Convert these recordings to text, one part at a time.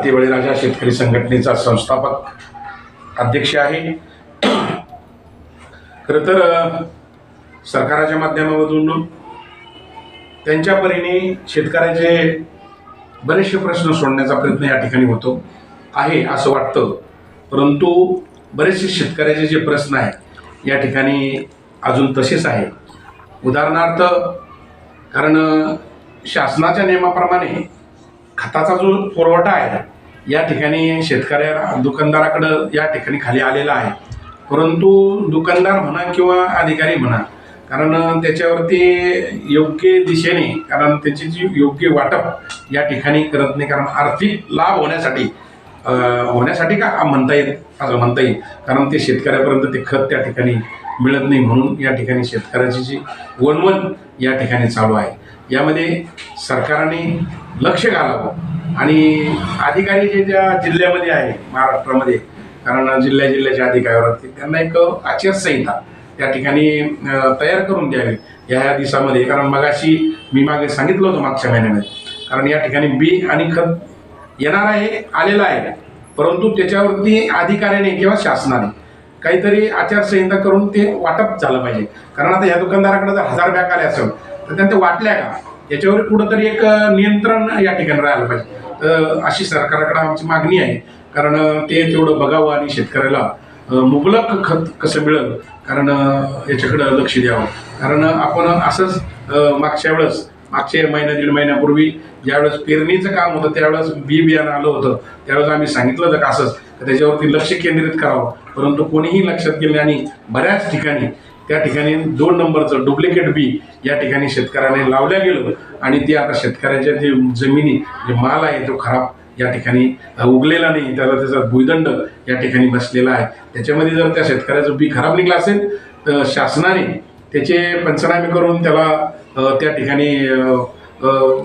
भारतीय बळीराजा शेतकरी संघटनेचा संस्थापक अध्यक्ष आहे. खरं तर सरकाराच्या माध्यमामधून त्यांच्या परीने शेतकऱ्याचे बरेचसे प्रश्न सोडण्याचा प्रयत्न या ठिकाणी होतो आहे असं वाटतं. परंतु बरेचसे शेतकऱ्याचे जे प्रश्न आहेत या ठिकाणी अजून तसेच आहे. उदाहरणार्थ कारण शासनाच्या नियमाप्रमाणे खताचा जो पुरवठा आहे या ठिकाणी शेतकऱ्या दुकानदाराकडं या ठिकाणी खाली आलेला आहे. परंतु दुकानदार म्हणा किंवा अधिकारी म्हणा कारण त्याच्यावरती योग्य दिशेने कारण त्याची जी योग्य वाटप या ठिकाणी करत नाही कारण आर्थिक लाभ होण्यासाठी होण्यासाठी का म्हणता येईल असं म्हणता येईल? कारण ते शेतकऱ्यापर्यंत ते खत त्या ठिकाणी मिळत नाही म्हणून या ठिकाणी शेतकऱ्याची जी वणवण या ठिकाणी चालू आहे. यामध्ये सरकारने लक्ष घालावं. आणि अधिकारी जे ज्या जिल्ह्यामध्ये आहे महाराष्ट्रामध्ये कारण जिल्ह्या जिल्ह्याच्या अधिकाऱ्यावरती त्यांना एक आचारसंहिता त्या ठिकाणी तयार करून द्यावी. या ह्या दिवसामध्ये कारण मगाशी मी मागे सांगितलं होतं मागच्या महिन्यामध्ये कारण या ठिकाणी बी आणि खत येणार आहे आलेलं आहे. परंतु त्याच्यावरती अधिकाऱ्याने किंवा शासनाने काहीतरी आचारसंहिता करून ते वाटप झालं पाहिजे. कारण आता ह्या दुकानदाराकडे जर हजार बॅग आल्या असेल तर त्यांनी ते वाटल्या का? याच्यावर कुठंतरी एक नियंत्रण या ठिकाणी राहायला पाहिजे. तर अशी सरकारकडे आमची मागणी आहे. कारण ते तेवढं बघावं आणि शेतकऱ्याला मुबलक खत कसं मिळेल कारण याच्याकडं लक्ष द्यावं. कारण आपण असंच मागच्या वेळेस मागच्या महिना दीड महिन्यापूर्वी ज्यावेळेस पेरणीचं काम होतं त्यावेळेस बी बियाणं आलं होतं. त्यावेळेस आम्ही सांगितलं होतं का असंच तर त्याच्यावरती लक्ष केंद्रित करावं. परंतु कोणीही लक्षात गेले आणि बऱ्याच ठिकाणी त्या ठिकाणी दोन नंबरचं डुप्लिकेट बी या ठिकाणी शेतकऱ्याने लावल्या गेलं. आणि ते आता शेतकऱ्याच्या जे जमिनी जे माल आहे तो खराब या ठिकाणी उगलेला नाही. त्याला त्याचा भुईदंड या ठिकाणी बसलेला आहे. त्याच्यामध्ये जर त्या शेतकऱ्याचं बी खराब निघलं असेल तर शासनाने त्याचे पंचनामे करून त्याला त्या ठिकाणी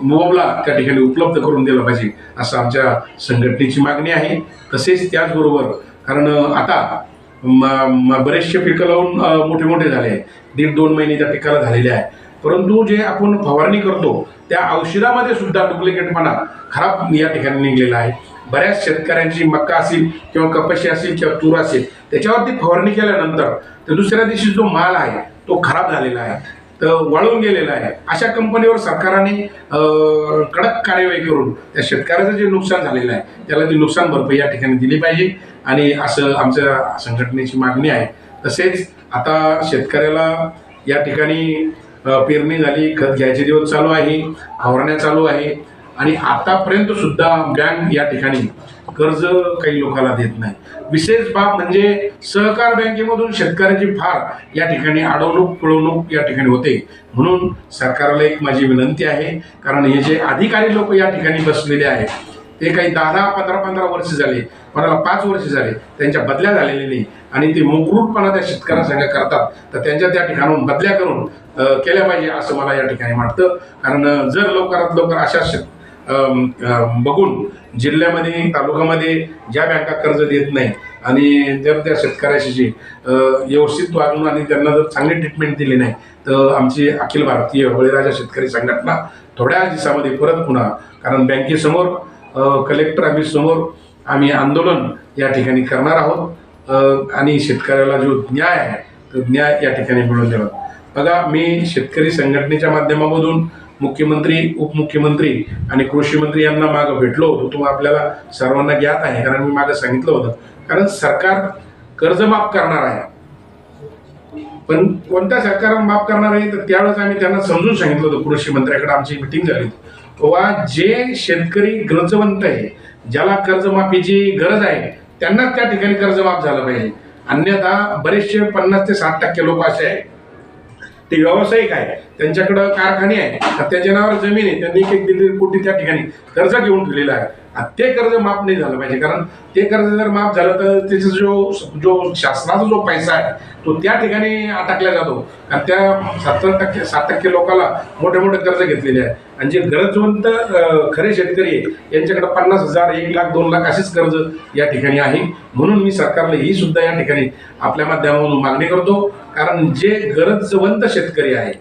मोबला त्या ठिकाणी उपलब्ध करून दिलं पाहिजे असं आमच्या संघटनेची मागणी आहे. तसेच त्याचबरोबर कारण आता बरेचसे पिकं लावून मोठे मोठे झाले दीड दोन महिने त्या पिकाला झालेले आहे परंतु जे आपण फवारणी करतो त्या औषधामध्ये सुद्धा डुप्लिकेटपणा खराब या ठिकाणी निघलेला आहे. बऱ्याच शेतकऱ्यांची मक्का असेल किंवा कपाशी असेल किंवा तूर असेल त्याच्यावरती फवारणी केल्यानंतर तर दुसऱ्या दिवशी जो माल आहे तो खराब झालेला आहे. वळून गेलेला आहे. अशा कंपनीवर सरकारने कडक कार्यवाही करून त्या शेतकऱ्याचं जे नुकसान झालेलं आहे त्याला ती नुकसान भरपाई या ठिकाणी दिली पाहिजे. आणि असं आमच्या संघटनेची मागणी आहे. तसेच आता शेतकऱ्याला या ठिकाणी पेरणी झाली खत घ्यायचे दिवस चालू आहे फवारण्या चालू आहे. आणि आतापर्यंत सुद्धा बँक या ठिकाणी कर्ज काही लोकांना देत नाही. विशेष बाब म्हणजे सहकार बँकेमधून शेतकऱ्याची फार या ठिकाणी अडवणूक पळवणूक या ठिकाणी होते. म्हणून सरकारला एक माझी विनंती आहे कारण हे जे अधिकारी लोक या ठिकाणी बसलेले आहेत ते काही दहा दहा पंधरा पंधरा वर्ष झाले कोणाला पाच वर्ष झाले त्यांच्या बदल्या झालेल्या नाही. आणि ते मोकरूटपणा त्या शेतकऱ्यांसंग करतात. तर त्यांच्या त्या ठिकाणाहून बदल्या करून केल्या पाहिजे असं मला या ठिकाणी वाटतं. कारण जर लवकरात लवकर अशा शेत बघून जिल्ह्यामध्ये तालुक्यामध्ये ज्या बँका कर्ज देत नाही आणि जर त्या शेतकऱ्याशी जी व्यवस्थित वागणूक आणि त्यांना जर चांगली ट्रीटमेंट दिली नाही तर आमची अखिल भारतीय बळीराजा शेतकरी संघटना थोड्या दिवसामध्ये परत पुन्हा कारण बँकेसमोर कलेक्टर ऑफिससमोर आम्ही आंदोलन या ठिकाणी करणार आहोत. आणि शेतकऱ्याला जो न्याय आहे तो न्याय या ठिकाणी मिळून देणार. बघा मी शेतकरी संघटनेच्या माध्यमामधून मुख्यमंत्री उपमुख्यमंत्री आणि कृषी मंत्री यांना मागं भेटलो होतो. तो आपल्याला सर्वांना ज्ञात आहे कारण मी मागं सांगितलं होतं. कारण सरकार कर्ज माफ करणार आहे. पण कोणत्या सरकारनं माफ करणार आहे तर त्यावेळेस आम्ही त्यांना समजून सांगितलं होतं. कृषी मंत्र्याकडे आमची मिटिंग झाली वा जे शेतकरी गरजवंत आहे ज्याला कर्जमाफीची गरज आहे त्यांनाच त्या ठिकाणी कर्ज माफ झालं पाहिजे. अन्यथा बरेचसे पन्नास ते साठ टक्के लोक असे आहेत ते व्यावसायिक आहे. त्यांच्याकडं कारखाने आहे तर त्यांच्या नावावर जमीन आहे. त्यांनी एक एक दीड कोटी त्या ठिकाणी कर्ज घेऊन ठेवलेला आहे. ते कर्ज माफ नाही झालं पाहिजे कारण ते कर्ज जर माफ झालं तर त्याचा जो जो शासनाचा जो पैसा आहे तो त्या ठिकाणी अटकला जातो. आणि त्या सत्तर टक्के सात टक्के लोकांना मोठे मोठे कर्ज घेतलेले आहे. आणि जे गरजवंत खरे शेतकरी आहे यांच्याकडे पन्नास हजार एक लाख दोन लाख असेच कर्ज या ठिकाणी आहे. म्हणून मी सरकारला ही सुद्धा या ठिकाणी आपल्या माध्यमातून मागणी करतो. कारण जे गरजवंत शेतकरी आहे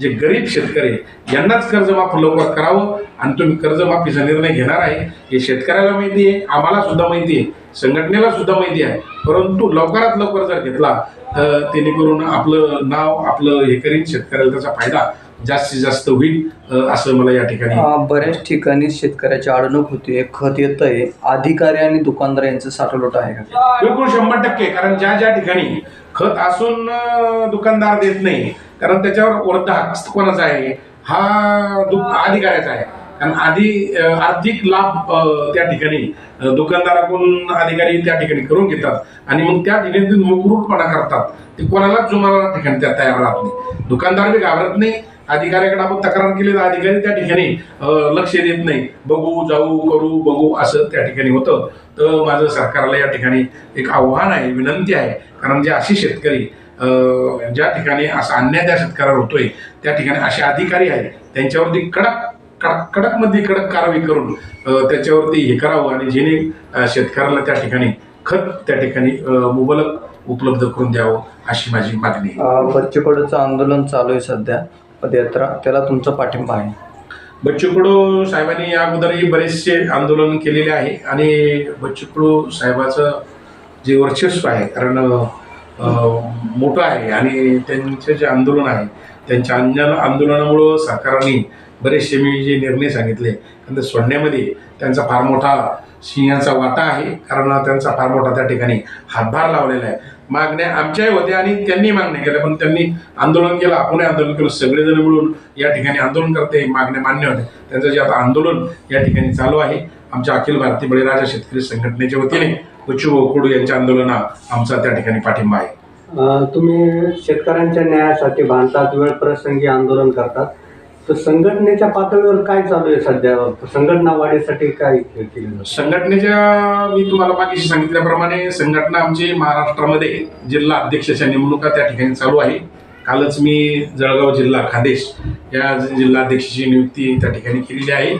जे गरीब शेतकरी यांनाच कर्जमाफ लवकर करावं आणि तुम्ही कर्जमाफीचा निर्णय घेणार आहे. हे शेतकऱ्याला माहिती आहे आम्हाला सुद्धा माहिती आहे संघटनेला सुद्धा माहिती आहे. परंतु लवकरात लवकर जर घेतला तर जेणेकरून आपलं नाव आपलं हे करीन शेतकऱ्याला त्याचा फायदा जास्तीत जास्त होईल असं मला या ठिकाणी बऱ्याच ठिकाणी शेतकऱ्याची अडवणूक होते. खत येत आहे अधिकारी आणि दुकानदार यांचं साठवलोट आहे का? बिलकुल शंभर टक्के कारण ज्या ज्या ठिकाणी खत असून दुकानदार देत नाही कारण त्याच्यावर वरदा हस्त कोणाचा आहे? हा दु अधिकाऱ्याचा आहे. कारण आधी आर्थिक लाभ त्या ठिकाणी दुकानदाराकडून अधिकारी त्या ठिकाणी करून घेतात आणि मग त्या ठिकाणी ते मुकरूटपणा करतात. ते कोणालाच जुमाला ठिकाणी त्या तयार राहत नाही. दुकानदार बी घाबरत नाही. अधिकाऱ्याकडे आपण तक्रार केली तर अधिकारी त्या ठिकाणी लक्ष देत नाही. बघू जाऊ करू बघू असं त्या ठिकाणी होतं. तर माझं सरकारला या ठिकाणी एक आव्हान आहे विनंती आहे. कारण जे असे शेतकरी ज्या ठिकाणी असा अन्याय त्या शेतकऱ्यावर होतोय त्या ठिकाणी असे अधिकारी आहेत त्यांच्यावरती कडक कडक कडकमध्ये कडक कारवाई करून त्याच्यावरती हे करावं आणि जेणे शेतकऱ्याला त्या ठिकाणी खत त्या ठिकाणी मुबलक उपलब्ध करून द्यावं अशी माझी मागणी बच्चू कडूचं आंदोलन चालू आहे सध्या पदयात्रा त्याला तुमचा पाठिंबा आहे. बच्चू कडू साहेबांनी या अगोदरही बरेचसे आंदोलन केलेले आहे आणि बच्चू कडू साहेबाचं जे वर्चस्व आहे कारण मोठं आहे आणि त्यांचे जे आंदोलन आहे त्यांच्या आंदोलन आंदोलनामुळं सरकारने बरेचसे मी जे निर्णय सांगितले कारण ते सोडण्यामध्ये त्यांचा फार मोठा सिंहांचा वाटा आहे. कारण त्यांचा फार मोठा त्या ठिकाणी हातभार लावलेला आहे. मागण्या आमच्याही होत्या आणि त्यांनी मागण्या केल्या. पण त्यांनी आंदोलन केलं. आपणही आंदोलन केलं. सगळेजण मिळून या ठिकाणी आंदोलन करते मागण्या मान्य होत्या. त्यांचं जे आता आंदोलन या ठिकाणी चालू आहे आमच्या अखिल भारतीय बळीराजा शेतकरी संघटनेच्या वतीने बच्चू कडू यांच्या आंदोलना आमचा त्या ठिकाणी पाठिंबा आहे. तुम्ही शेतकऱ्यांच्या न्यायासाठी बांधतात वेळ प्रसंगी आंदोलन करतात. तर संघटनेच्या पातळीवर काय चालू आहे सध्या? संघटना वाढीसाठी काय केलं संघटनेच्या मी तुम्हाला मागेशी सांगितल्याप्रमाणे संघटना आमची महाराष्ट्रामध्ये जिल्हा अध्यक्षाच्या नेमणुका त्या ठिकाणी चालू आहे. कालच मी जळगाव जिल्हा खादेश या जिल्हा अध्यक्षाची नियुक्ती त्या ठिकाणी केलेली आहे.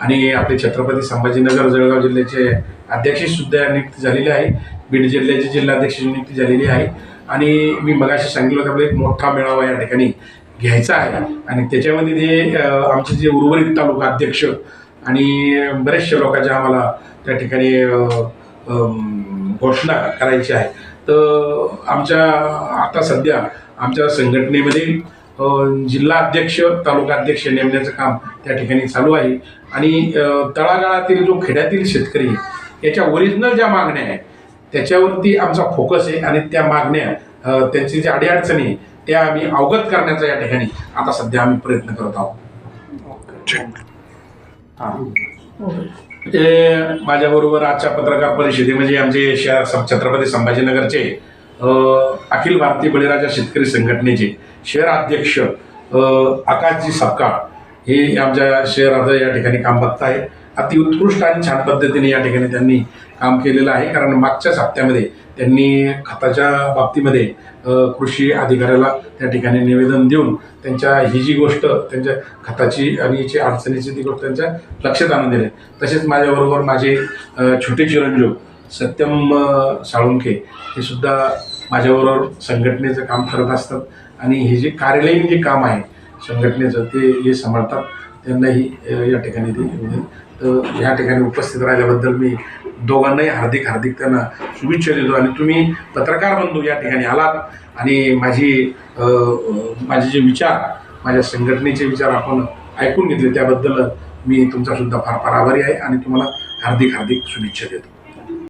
आणि आपले छत्रपती संभाजीनगर जळगाव जिल्ह्याचे अध्यक्ष सुद्धा नियुक्ती झालेली आहे. बीड जिल्ह्याचे जिल्हाध्यक्षाची नियुक्ती झालेली आहे. आणि मी मगाशी सांगितलं त्यामुळे आपला एक मोठा मेळावा या ठिकाणी घ्यायचा आहे. आणि त्याच्यामध्ये ते आमचे जे उर्वरित तालुका अध्यक्ष आणि बरेचशा लोकांच्या आम्हाला त्या ठिकाणी घोषणा करायची आहे. तर आमच्या आता सध्या आमच्या संघटनेमध्ये जिल्हा अध्यक्ष तालुका अध्यक्ष नेमण्याचं काम त्या ठिकाणी चालू आहे. आणि तळागाळातील जो खेड्यातील शेतकरी याच्या ओरिजिनल ज्या मागण्या आहेत त्याच्यावरती आमचा फोकस आहे. आणि त्या मागण्या त्यांची ज्या अडीअडचणी आहे, त्या आम्ही अवगत करण्याचा या ठिकाणी आता सध्या आम्ही प्रयत्न करत आहोत. ते माझ्याबरोबर आजच्या पत्रकार परिषदेमध्ये म्हणजे आमचे शहर छत्रपती संभाजीनगरचे अखिल भारतीय बळीराजा शेतकरी संघटनेचे शहर अध्यक्ष आकाशजी सपकाळ हे आमच्या शहराचं या ठिकाणी काम बघत आहे अति उत्कृष्ट आणि छान पद्धतीने या ठिकाणी त्यांनी काम केलेलं आहे. कारण मागच्याच हप्त्यामध्ये त्यांनी खताच्या बाबतीमध्ये कृषी अधिकाऱ्याला त्या ठिकाणी निवेदन देऊन त्यांच्या ही जी गोष्ट त्यांच्या खताची आणि याची अडचणीची ती गोष्ट त्यांच्या लक्षात आणून दिली. तसेच माझ्याबरोबर माझे छोटे चिरंजीव सत्यम साळुंखे हे सुद्धा माझ्याबरोबर संघटनेचं काम करत असतात. आणि हे जे कार्यालयीन जे काम आहे संघटनेचं ते हे सांभाळतात. त्यांनाही या ठिकाणी ते तर या ठिकाणी उपस्थित राहिल्याबद्दल मी दोघांनाही हार्दिक हार्दिक त्यांना शुभेच्छा देतो. आणि तुम्ही पत्रकार बंधू या ठिकाणी आलात आणि माझी माझे जे विचार माझ्या संघटनेचे विचार आपण ऐकून घेतले त्याबद्दल मी तुमचा सुद्धा फार फार आभारी आहे आणि तुम्हाला हार्दिक हार्दिक शुभेच्छा देतो.